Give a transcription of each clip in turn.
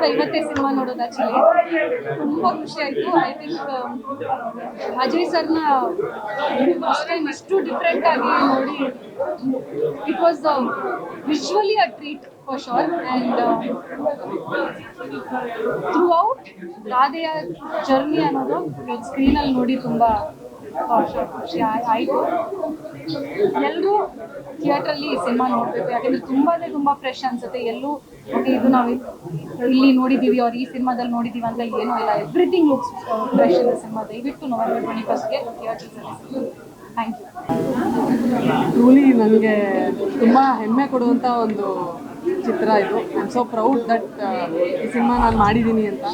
ಕೂಡ ಇವತ್ತೇ ಸಿನಿಮಾ ನೋಡೋದು ಆಕ್ಚುಲಿ ತುಂಬಾ ಖುಷಿ ಆಯ್ತು. ಐ ಥಿಂಕ್ ಅಜಯ್ ಸರ್ನ ಇಷ್ಟು ಡಿಫ್ರೆಂಟ್ ಆಗಿ ನೋಡಿ it was visually a treat for sure and throughout ರಾಧೆಯ journey ಅನ್ನೋದು ಸ್ಕ್ರೀನಲ್ಲಿ ನೋಡಿ ತುಂಬ ಖುಷಿ ಆಯ್- ಆಯ್ತು. ಎಲ್ಲರೂ ಥಿಯೇಟ್ರಲ್ಲಿ ಅಲ್ಲಿ ಸಿನಿಮಾ ನೋಡ್ಬೇಕು ಯಾಕಂದ್ರೆ ತುಂಬಾನೇ ತುಂಬಾ ಫ್ರೆಶ್ ಅನ್ಸುತ್ತೆ. ಎಲ್ಲೂ ಓಕೆ ಇದು ನಾವು ಇಲ್ಲಿ ನೋಡಿದೀವಿ ಅವ್ರು ಈ ಸಿನಿಮಾದಲ್ಲಿ ನೋಡಿದೀವಿ ಅಂತ ಏನೂ ಇಲ್ಲ. ಎವ್ರಿಥಿಂಗ್ ಲುಕ್ಸ್ ಫ್ರೆಶ್ ಇದೆ ಸಿನಿಮಾ ದಯವಿಟ್ಟು ನವೆಂಬರ್ ಟ್ವೆಂಟಿ ಫಸ್ಟ್ಗೆ ಥಿಯೇಟರ್ಸಲ್ಲಿ ಥ್ಯಾಂಕ್ ಯು ಟ್ರೂಲಿ ನನಗೆ ತುಂಬ ಹೆಮ್ಮೆ ಕೊಡುವಂಥ ಒಂದು ಚಿತ್ರ ಇದು. I am so proud that ಈ ಸಿನಿಮಾ ನಾನು ಮಾಡಿದ್ದೀನಿ ಅಂತ.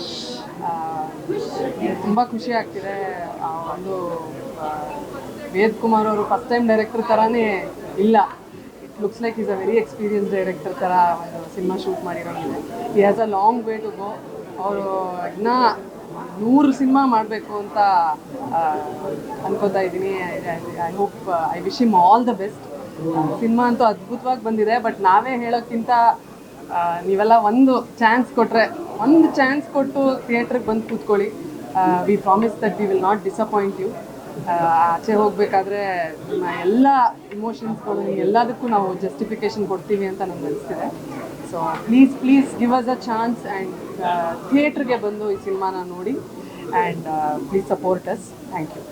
ತುಂಬ ಖುಷಿ ಆಗ್ತಿದೆ. ಒಂದು ವೇದ್ ಕುಮಾರ್ ಅವರು ಫಸ್ಟ್ ಟೈಮ್ ಡೈರೆಕ್ಟರ್ ಥರನೇ ಇಲ್ಲ. It looks like is a very experience director ಥರ ಒಂದು cinema shoot ಮಾಡಿರೋಂಗಿದೆ. He has a long way to go ಅವರು ಇನ್ನೂ ನೂರು ಸಿನಿಮಾ ಮಾಡಬೇಕು ಅಂತ ಅನ್ಕೋತಾ ಇದ್ದೀನಿ. I hope I wish him all the best cinema ಅಂತೂ ಅದ್ಭುತವಾಗಿ ಬಂದಿದೆ ಬಟ್ ನಾವೇ ಹೇಳೋಕ್ಕಿಂತ ನೀವೆಲ್ಲ ಒಂದು ಚಾನ್ಸ್ ಕೊಟ್ಟರೆ ಒಂದು ಚಾನ್ಸ್ ಕೊಟ್ಟು ಥಿಯೇಟ್ರಿಗೆ ಬಂದು ಕೂತ್ಕೊಳ್ಳಿ. We promise that we will not disappoint you ಆಚೆ ಹೋಗಬೇಕಾದ್ರೆ ನಮ್ಮ ಎಲ್ಲ ಇಮೋಷನ್ಸ್ಗಳು ಎಲ್ಲದಕ್ಕೂ ನಾವು ಜಸ್ಟಿಫಿಕೇಶನ್ ಕೊಡ್ತೀವಿ ಅಂತ ನಮ್ಗೆ ಅನಿಸ್ತಿದೆ. So please please give us a chance and ಥಿಯೇಟ್ರಿಗೆ ಬಂದು ಈ ಸಿನಿಮಾನ ನೋಡಿ. And please support us thank you